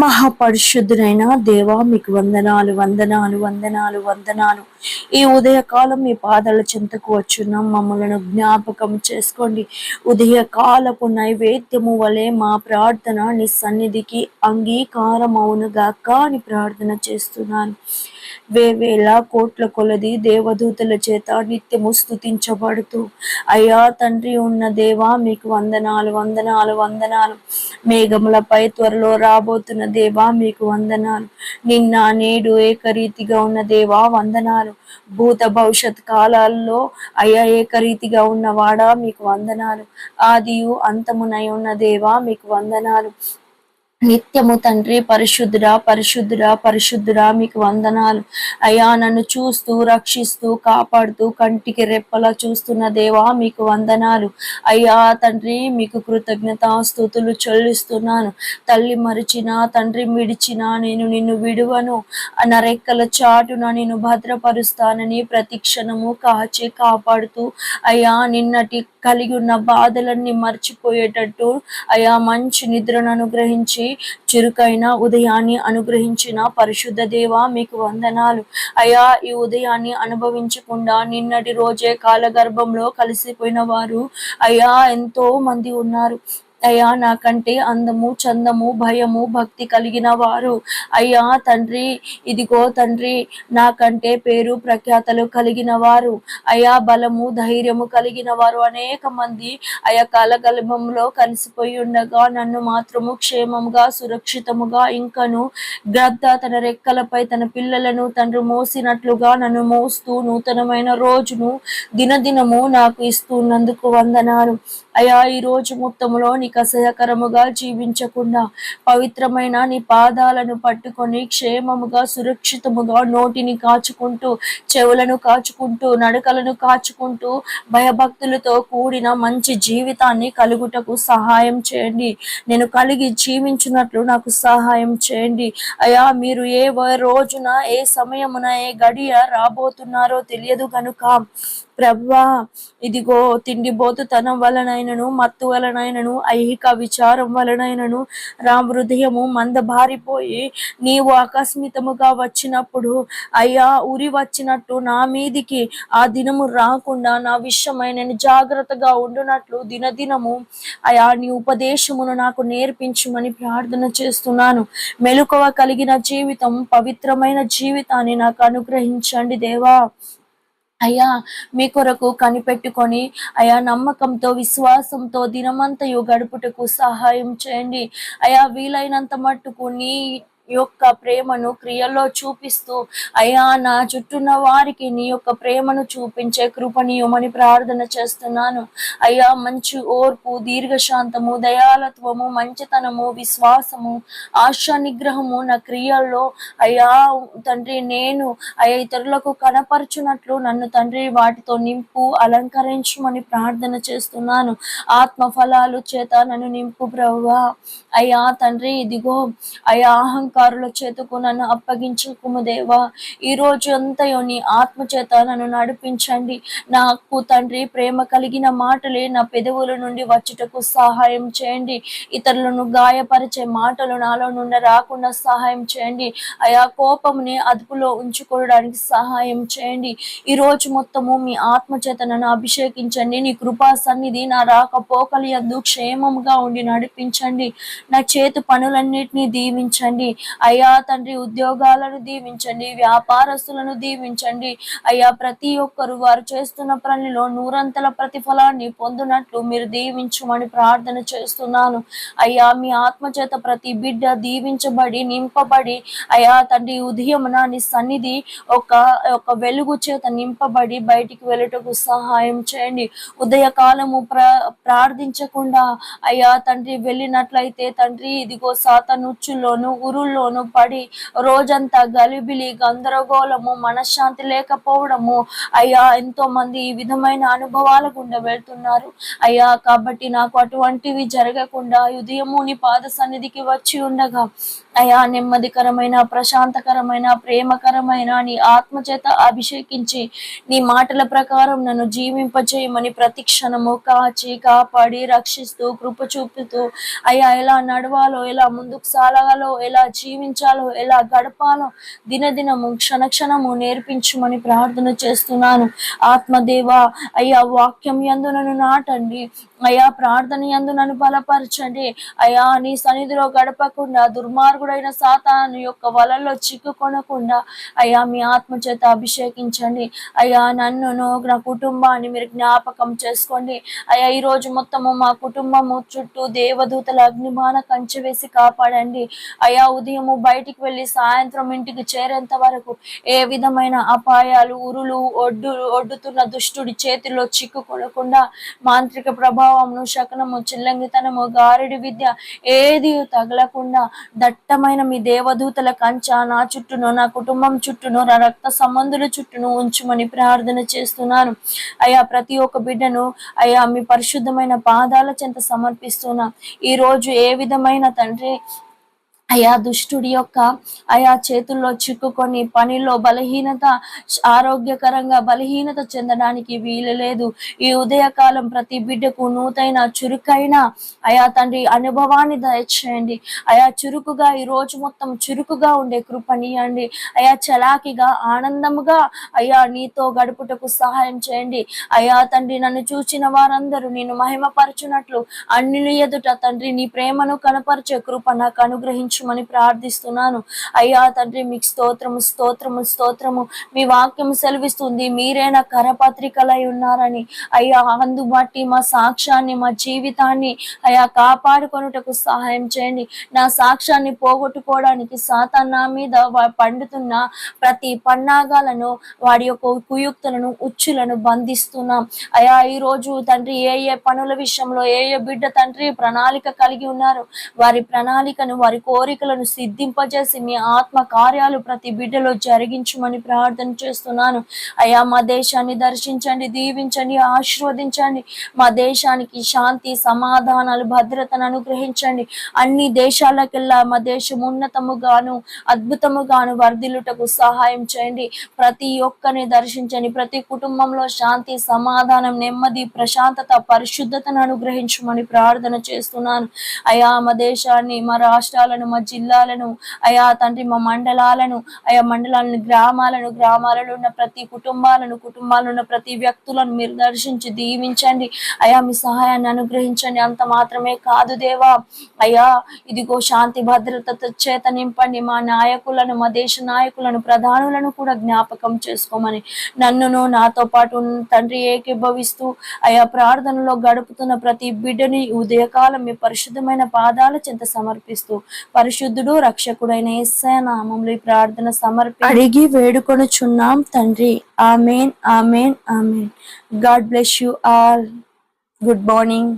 మహాపరిశుద్ధునైన దేవా మీకు వందనాలు వందనాలు వందనాలు వందనాలు. ఈ ఉదయకాలం మీ పాదాల చెంతకు వచ్చున్నాం. మమ్మలను జ్ఞాపకం చేసుకోండి. ఉదయకాలపు నైవేద్యము వలె మా ప్రార్థన నీ సన్నిధికి అంగీకారం అవునుగాక అని ప్రార్థన చేస్తున్నాను. వేవేల కోట్ల కొలది దేవదూతల చేత నిత్యము స్థుతించబడుతూ అయ్యా తండ్రి ఉన్న దేవా మీకు వందనాలు వందనాలు వందనాలు. మేఘములపై త్వరలో రాబోతున్న దేవా మీకు వందనాలు. నిన్న నేడు ఏకరీతిగా ఉన్న దేవా వందనాలు. భూత భవిష్యత్ కాలాల్లో అయ్యా ఏకరీతిగా ఉన్నవాడా మీకు వందనాలు. ఆదియు అంతమునై ఉన్న దేవా మీకు వందనాలు. నిత్యము తండ్రి పరిశుద్ధుడా పరిశుద్ధుడా పరిశుద్ధుడా మీకు వందనాలు. అయ్యా నన్ను చూస్తూ రక్షిస్తూ కాపాడుతూ కంటికి రెప్పలా చూస్తున్న దేవా మీకు వందనాలు. అయ్యా తండ్రి మీకు కృతజ్ఞత స్థుతులు చెల్లిస్తున్నాను. తల్లి మరిచిన తండ్రి విడిచిన నేను నిన్ను విడువను. నా రెక్కల చాటున నేను భద్రపరుస్తానని ప్రతిక్షణము కాచి కాపాడుతూ అయ్యా నిన్నటి కలిగి ఉన్న బాధలన్నీ మర్చిపోయేటట్టు అయా మంచి నిద్రను అనుగ్రహించి చురుకైన ఉదయాన్ని అనుగ్రహించిన పరిశుద్ధ దేవ మీకు వందనాలు. అయా ఈ ఉదయాన్ని అనుభవించకుండా నిన్నటి రోజే కాలగర్భంలో కలిసిపోయిన వారు అయా ఎంతో మంది ఉన్నారు. అయ్యా నాకంటే అందము చందము భయము భక్తి కలిగిన వారు. అయ్యా తండ్రి ఇదిగో తండ్రి నాకంటే పేరు ప్రఖ్యాతలు కలిగిన వారు. అయా బలము ధైర్యము కలిగిన వారు అనేక మంది. ఆయా కాలగల్భంలో కలిసిపోయి ఉండగా నన్ను మాత్రము క్షేమముగా సురక్షితముగా ఇంకను గ్రద్ద తన రెక్కలపై తన పిల్లలను తండ్రి మోసినట్లుగా నన్ను మోస్తూ నూతనమైన రోజును దినదినము నాకు ఇస్తున్నందుకు వందనాలు. అయా ఈ రోజు మొత్తంలో నీకు అసహ్యకరముగా జీవించకుండా పవిత్రమైన నీ పాదాలను పట్టుకొని క్షేమముగా సురక్షితముగా నోటిని కాచుకుంటూ చెవులను కాచుకుంటూ నడకలను కాచుకుంటూ భయభక్తులతో కూడిన మంచి జీవితాన్ని కలుగుటకు సహాయం చేయండి. నేను కలిగి జీవించినట్లు నాకు సహాయం చేయండి. అయా మీరు ఏ రోజున ఏ సమయమున ఏ గడియ రాబోతున్నారో తెలియదు కనుక ప్రభా ఇదిగో తిండిబోతుతనం వలనైనను మత్తు వలనైనను ఐహిక విచారం వలనైనను రామ హృదయము మందబారిపోయి నీవు ఆకస్మితముగా వచ్చినప్పుడు అయ్యా ఉరి వచ్చినట్టు నా మీదికి ఆ దినము రాకుండా నా విషయమై నేను జాగ్రత్తగా ఉండునట్లు దినదినము అయా నీ ఉపదేశమును నాకు నేర్పించమని ప్రార్థన చేస్తున్నాను. మెలకువ కలిగిన జీవితం పవిత్రమైన జీవితాన్ని నాకు అనుగ్రహించండి దేవా. అయ్యా మీ కొరకు కనిపెట్టుకొని అయా నమ్మకంతో విశ్వాసంతో దినమంతయు గడుపుటకు సహాయం చేయండి. అయా వీలైనంత మట్టుకు నీ యొక్క ప్రేమను క్రియల్లో చూపిస్తూ అయ్యా నా చుట్టూన్న వారికి నీ యొక్క ప్రేమను చూపించే కృపణీయమని ప్రార్థన చేస్తున్నాను. అయ్యా మంచి ఓర్పు దీర్ఘశాంతము దయాలత్వము మంచితనము విశ్వాసము ఆశా నిగ్రహము నా క్రియల్లో. అయ్యా తండ్రి నేను అయ్యా ఇతరులకు కనపరచునట్లు నన్ను తండ్రి వాటితో నింపు అలంకరించమని ప్రార్థన చేస్తున్నాను. ఆత్మ ఫలాలు చేత నన్ను నింపు ప్రవ్వా. అయ్యా తండ్రి ఇదిగో అయ్యా అహంకారం అధికారుల చేతకు నన్ను అప్పగించకుము దేవా. ఈ రోజు అంతయో నీ ఆత్మ చేత నన్ను నడిపించండి. నాకు తండ్రి ప్రేమ కలిగిన మాటలే నా పెదవుల నుండి వచ్చుటకు సహాయం చేయండి. ఇతరులను గాయపరిచే మాటలు నాలో నుండి రాకుండా సహాయం చేయండి. ఆయా కోపంని అదుపులో ఉంచుకోవడానికి సహాయం చేయండి. ఈ రోజు మొత్తము మీ ఆత్మ చేత నన్ను అభిషేకించండి. నీ కృపా సన్నిధి నా రాకపోకలి అందు క్షేమంగా ఉండి నడిపించండి. నా చేతి పనులన్నిటినీ దీవించండి. అయ్యా తండ్రి ఉద్యోగాలను దీవించండి వ్యాపారస్తులను దీవించండి. అయ్యా ప్రతి ఒక్కరు వారు చేస్తున్న పనిలో నూరంతల ప్రతిఫలాన్ని పొందినట్లు మీరు దీవించమని ప్రార్థన చేస్తున్నాను. అయ్యా మీ ఆత్మచేత ప్రతి బిడ్డ దీవించబడి నింపబడి అయ్యా తండ్రి ఉదయం నీ సన్నిధి ఒక ఒక వెలుగు చేత నింపబడి బయటికి వెళ్ళటకు సహాయం చేయండి. ఉదయకాలము ప్ర ప్రార్థించకుండా అయ్యా తండ్రి వెళ్ళినట్లయితే తండ్రి ఇదిగో సాతనుచ్చుల్లోను ఉరుల్లో లోను పడి రోజంతా గలిబిలి గందరగోళము మనశ్శాంతి లేకపోవడము. అయ్యా ఎంతో మంది ఈ విధమైన అనుభవాల గుండా వెళ్తున్నారు. అయ్యా కాబట్టి నాకు అటువంటివి జరగకుండా ఉదయము నీ పాద సన్నిధికి వచ్చి ఉండగా. అయా నెమ్మదికరమైన ప్రశాంతకరమైన ప్రేమకరమైన నీ ఆత్మ చేత అభిషేకించి నీ మాటల ప్రకారం నన్ను జీవింపచేయమని ప్రతి క్షణము కాచి కాపాడి రక్షిస్తూ కృప చూపుతూ అయ్యా ఎలా నడవాలో ఎలా ముందుకు సాగాలో ఎలా జీవించాలో ఎలా గడపాలో దినదినము క్షణ క్షణము నేర్పించమని ప్రార్థన చేస్తున్నాను. ఆత్మదేవ అయ్యా వాక్యం యందు నన్ను నాటండి. అయ్యా ప్రార్థన ఎందు నన్ను బలపరచండి. అయ్యా నీ సన్నిధిలో గడపకుండా దుర్మార్గుడైన సాతాను యొక్క వలల్లో చిక్కుకొనకుండా అయ్యా మీ ఆత్మ చేత అభిషేకించండి. అయ్యా నన్నును నా కుటుంబాన్ని మీరు జ్ఞాపకం చేసుకోండి. అయ్యా ఈ రోజు మొత్తము మా కుటుంబము చుట్టూ దేవదూతల అగ్నిమాన కంచె వేసి కాపాడండి. అయ్యా ఉదయము బయటికి వెళ్ళి సాయంత్రం ఇంటికి చేరేంత వరకు ఏ విధమైన అపాయాలు ఉరులు ఒడ్డు ఒడ్డుతున్న దుష్టుడి చేతిలో చిక్కుకొనకుండా మాంత్రిక ప్రభావమును శకనము చిల్లంగితనము గారిడి విద్య ఏది తగలకుండా దట్టమైన మీ దేవదూతల కంచ నా చుట్టూను నా కుటుంబం చుట్టూను నా రక్త సంబంధుల చుట్టూను ఉంచుమని ప్రార్థన చేస్తున్నాను. అయ్యా ప్రతి ఒక్క బిడ్డను అయ్యా మీ పరిశుద్ధమైన పాదాల చెంత సమర్పిస్తున్నా. ఈ రోజు ఏ విధమైన తండ్రి అయా దుష్టుడి యొక్క అయా చేతుల్లో చిక్కుకొని పనిలో బలహీనత ఆరోగ్యకరంగా బలహీనత చెందడానికి వీలు లేదు. ఈ ఉదయకాలం ప్రతి బిడ్డకు నూతైన చురుకైన అయా తండ్రి అనుభవాన్ని దయచేయండి. అయా చురుకుగా ఈ రోజు మొత్తం చురుకుగా ఉండే కృపనియండి. అయా చలాకిగా ఆనందముగా అయా నీతో గడుపుటకు సహాయం చేయండి. అయా తండ్రి నన్ను చూచిన వారందరూ నేను మహిమపరచునట్లు అన్నిలు ఎదుట తండ్రి నీ ప్రేమను కనపరిచే కృప నాకు అనుగ్రహించు. దీవించమని ప్రార్థిస్తున్నాను. అయ్యా తండ్రి మీకు స్తోత్రము స్తోత్రము స్తోత్రము. మీ వాక్యం సెలవిస్తుంది. మీరే నా కరపత్రికలై ఉన్నారని. అయ్యా అందుబట్టి మా సాక్ష్యాన్ని మా జీవితాన్ని అయ్యా కాపాడుకొనుటకు సహాయం చేయండి. నా సాక్ష్యాన్ని పోగొట్టుకోవడానికి సాతాన్ నా మీద పండుతున్న ప్రతి పన్నాగాలను వాడి యొక్క కుయుక్తులను ఉచ్చులను బంధిస్తున్నాం. అయా ఈ రోజు తండ్రి ఏ ఏ పనుల విషయంలో ఏ ఏ బిడ్డ తండ్రి ప్రణాళిక కలిగి ఉన్నారు వారి ప్రణాళికను వారి కోరి కోరికలను సిద్ధింపజేసి మీ ఆత్మ కార్యాలు ప్రతి బిడ్డలో జరిగించమని ప్రార్థన చేస్తున్నాను. అయ్యా మా దేశాన్ని దర్శించండి దీవించండి ఆశీర్వదించండి. మా దేశానికి శాంతి సమాధానాలు భద్రతను అనుగ్రహించండి. అన్ని దేశాలకెల్లా మా దేశం ఉన్నతముగాను అద్భుతముగాను వర్ధిల్లుటకు సహాయం చేయండి. ప్రతి ఒక్కరిని దర్శించండి. ప్రతి కుటుంబంలో శాంతి సమాధానం నెమ్మది ప్రశాంతత పరిశుద్ధతను అనుగ్రహించమని ప్రార్థన చేస్తున్నాను. అయా మా దేశాన్ని మా రాష్ట్రాలను మా జిల్లాలను అయా తండ్రి మా మండలాలను అయా మండలాలను గ్రామాలను గ్రామాలలో ఉన్న ప్రతి కుటుంబాలను కుటుంబాలను ఉన్న ప్రతి వ్యక్తులను మీరు దర్శించి దీవించండి. అయా మీ సహాయాన్ని అనుగ్రహించండి. అంత మాత్రమే కాదు దేవా. అయా ఇదిగో శాంతి భద్రత చేత నింపండి. మా నాయకులను మా దేశ నాయకులను ప్రధానులను కూడా జ్ఞాపకం చేసుకోమని నన్నును నాతో పాటు తండ్రి ఏకీభవిస్తూ అయా ప్రార్థనలో గడుపుతున్న ప్రతి బిడ్డని ఉదయకాలం మీ పరిశుద్ధమైన పాదాల చెంత సమర్పిస్తూ పరిశుద్ధుడు రక్షకుడైన ఎస్ఐ నామంలో ఈ ప్రార్థన సమర్పి అడిగి వేడుకొనుచున్నాం తండ్రి. Amen amen amen. God bless you all. Good morning.